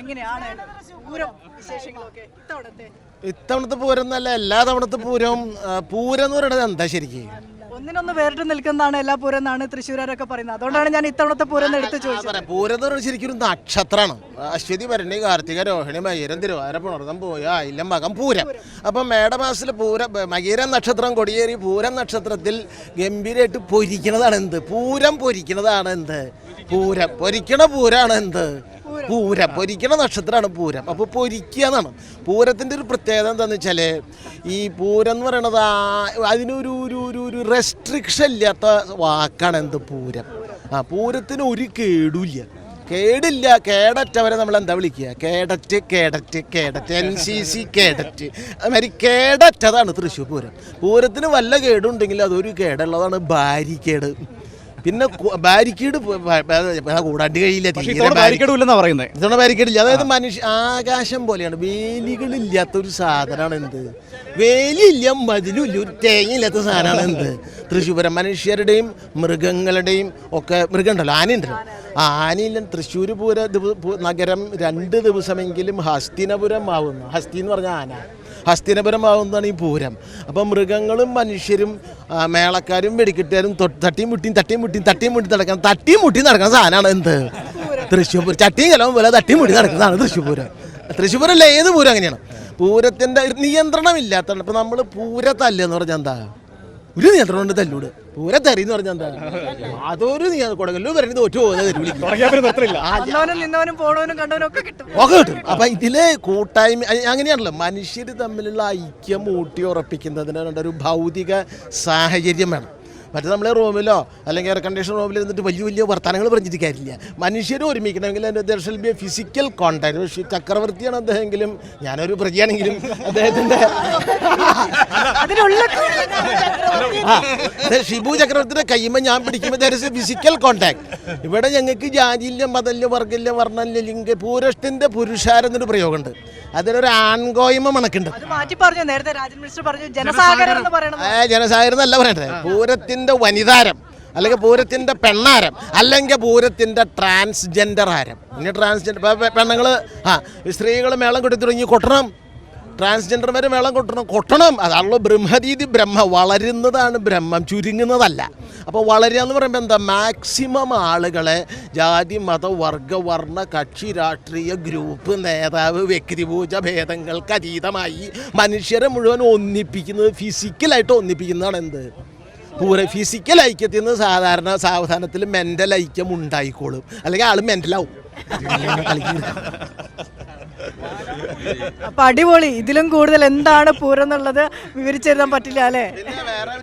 എങ്ങനെയാണ് പൂരം വിശേഷങ്ങളൊക്കെ ഇത്തവണത്തെ? ഇത്തവണത്തെ പൂരം എന്നല്ല എല്ലാ തവണത്തെ പൂരവും പൂരം എന്ന് പറയുന്നത് എന്താ ശരിക്കും? ഒന്നിനൊന്ന് വേറിട്ട് നിൽക്കുന്നതാണ് എല്ലാ പൂരം എന്നാണ് തൃശ്ശൂരൊക്കെ പറയുന്നത്. അതുകൊണ്ടാണ് ഞാൻ ഇത്തവണത്തെ പൂരം എടുത്ത് ചോദിച്ചത്. പൂരം എന്ന് ശരിക്കും നക്ഷത്രമാണ് അശ്വതി ഭരണി കാർത്തിക രോഹിണി മകീരം തിരുവാര പുണർന്നം പോയ ആയില്ലം മകം പൂരം. അപ്പം മേടമാസത്തിൽ പൂര മകീരം നക്ഷത്രം കൊടിയേറി പൂരം നക്ഷത്രത്തിൽ ഗംഭീരമായിട്ട് പൊരിക്കണതാണ് എന്ത് പൂരം പൊരിക്കുന്നതാണ് എന്ത് പൂരം പൊരിക്കണ പൂരാണ് എന്ത് പൂരം പൊരിക്കണ നക്ഷത്രമാണ് പൂരം. അപ്പോൾ പൊരിക്കുക എന്നാണ്. പൂരത്തിന്റെ ഒരു പ്രത്യേകത എന്താണെന്ന് വെച്ചാൽ ഈ പൂരം എന്ന് പറയണത് അതിനൊരു ഒരു ഒരു ഒരു റെസ്ട്രിക്ഷൻ ഇല്ലാത്ത വാക്കാണ് എന്ത് പൂരം. ആ പൂരത്തിന് ഒരു കേടുമില്ല. കേടില്ല കേടറ്റവരെ നമ്മൾ എന്താ വിളിക്കുക? Cadet cadet cadet N C C cadet അതുമാതിരി കേഡറ്റതാണ് തൃശ്ശൂർ പൂരം. പൂരത്തിന് വല്ല കേടുണ്ടെങ്കിൽ അതൊരു കേടുള്ളതാണ് ബാരിക്കേഡ് പിന്നെ ബാരിക്കേഡ് കൂടാണ്ട് കഴിയില്ല ബാരിക്കേഡ് ഇല്ലെന്നാ പറയുന്നത് ഇത്തവണ ബാരിക്കേഡില്ല. അതായത് മനുഷ്യ ആകാശം പോലെയാണ്. വേലികളില്ലാത്ത ഒരു സാധനമാണ് എന്ത്? വേലിയില്ല മതിലില്ല ഒരു തേങ്ങയില്ലാത്ത സാധനമാണ് എന്ത്? തൃശ്ശൂരം മനുഷ്യരുടെയും മൃഗങ്ങളുടെയും ഒക്കെ മൃഗം ഉണ്ടല്ലോ ആനയുണ്ടല്ലോ ആനയില്ല തൃശ്ശൂർ പൂര നഗരം രണ്ട് ദിവസമെങ്കിലും ഹസ്തിനപുരം ആവുന്നു ഹസ്തി എന്ന് പറഞ്ഞ ആന. ഹസ്തിനപുരം ആവുന്നതാണ് ഈ പൂരം. അപ്പം മൃഗങ്ങളും മനുഷ്യരും മേളക്കാരും വെടിക്കെട്ടുകാരും തൊട്ട് തട്ടിയും മുട്ടിയും തട്ടിയും മുട്ടിയും തട്ടിയും മുട്ടി നടക്കാൻ തട്ടിയും മുട്ടി നടക്കുന്ന സാധനമാണ് എന്ത്? തൃശ്ശൂർ പൂരം ചട്ടിയും കലവും പോലെ തട്ടിയും മുട്ടി നടക്കുന്നതാണ് തൃശ്ശൂർ പൂരം തൃശ്ശൂർ പൂരമല്ല ഏത് പൂരം അങ്ങനെയാണ്? പൂരത്തിന്റെ നിയന്ത്രണമില്ലാത്തതാണ്. ഇപ്പം നമ്മൾ പൂരത്തല്ലെന്ന് പറഞ്ഞാൽ എന്താ? ഒരു നിയന്ത്രണം ഉണ്ട് തല്ലൂട് പൂരെ തെറി എന്ന് പറഞ്ഞാൽ എന്താ? അതൊരു നിയന്ത്രണം കൊടുക്കല്ലോ പറയുന്നത് ഒറ്റ പോകുന്നത് ഒക്കെ കിട്ടും. അപ്പൊ ഇതിൽ കൂട്ടായ്മ അങ്ങനെയാണല്ലോ. മനുഷ്യർ തമ്മിലുള്ള ഐക്യം ഊട്ടി ഉറപ്പിക്കുന്നതിന് ഒരു ഭൗതിക സാഹചര്യം വേണം. മറ്റേ നമ്മളെ റൂമിലോ അല്ലെങ്കിൽ എയർ കണ്ടീഷൻ റൂമിൽ ഇരുന്നിട്ട് വലിയ വലിയ വർത്തമാനങ്ങൾ പറഞ്ഞിട്ട് കാര്യമില്ല മനുഷ്യർ ഒരുമിക്കണമെങ്കിൽ ദർ ദർശൻ ബി ഫിസിക്കൽ കോണ്ടാക്ട് പക്ഷേ ചക്രവർത്തിയാണ് അദ്ദേഹമെങ്കിലും ഞാനൊരു പ്രതിയാണെങ്കിലും അദ്ദേഹത്തിന്റെ ഷിബു ചക്രവർത്തിയുടെ കയ്യുമ്പോൾ ഞാൻ പിടിക്കുമ്പോൾ ദർ എ ഫിസിക്കൽ കോണ്ടാക്ട് ഇവിടെ ഞങ്ങൾക്ക് ജാതിയില്ല മതല്ല വർഗമില്ല വർണമില്ല ലിംഗ പൂരഷ്ടിന്റെ പുരുഷാരെന്നൊരു പ്രയോഗമുണ്ട്. അതിനൊരു ആൺകോയ്മ മണക്കുണ്ട് അത് മാറ്റി പറഞ്ഞു നേരത്തെ രാജൻ മിനിസ്റ്റർ പറഞ്ഞു ജനസാഗരം എന്ന് പറയണത്. ജനസാഗരം എന്നല്ല പറയണ്ടത് പൂരത്തിന്റെ വനിതാരം അല്ലെങ്കിൽ പൂരത്തിന്റെ പെണ്ണാരം അല്ലെങ്കിൽ പൂരത്തിന്റെ ട്രാൻസ്ജെൻഡർ ആരം. പിന്നെ ട്രാൻസ്ജെൻഡർ പെണ്ണുങ്ങൾ ആ സ്ത്രീകൾ മേളം കൊട്ടി തുടങ്ങി കൊട്ടണം. ട്രാൻസ്ജെൻഡർമാർ മേളം കൊട്ടണം കൊട്ടണം. അതാണല്ലോ ബ്രഹ്മരീതി ബ്രഹ്മ വളരുന്നതാണ് ബ്രഹ്മം ചുരുങ്ങുന്നതല്ല. അപ്പോൾ വളരുക എന്ന് പറയുമ്പോൾ എന്താ? മാക്സിമം ആളുകളെ ജാതി മത വർഗ വർണ കക്ഷി രാഷ്ട്രീയ ഗ്രൂപ്പ് നേതാവ് വ്യക്തിപൂജ ഭേദങ്ങൾക്ക് അതീതമായി മനുഷ്യരെ മുഴുവൻ ഒന്നിപ്പിക്കുന്നത് ഫിസിക്കലായിട്ട് ഒന്നിപ്പിക്കുന്നതാണ് എന്ത്? പൂര ഫിസിക്കൽ ഐക്യത്തിൽ നിന്ന് സാധാരണ സാവധാനത്തിൽ മെന്റൽ ഐക്യം ഉണ്ടായിക്കോളും. അല്ലെങ്കിൽ ആൾ മെന്റലാവും അപ്പൊ അടിപൊളി. ഇതിലും കൂടുതൽ എന്താണ് പൂരം എന്നുള്ളത് വിവരിച്ചെഴുതാൻ പറ്റില്ല അല്ലേ?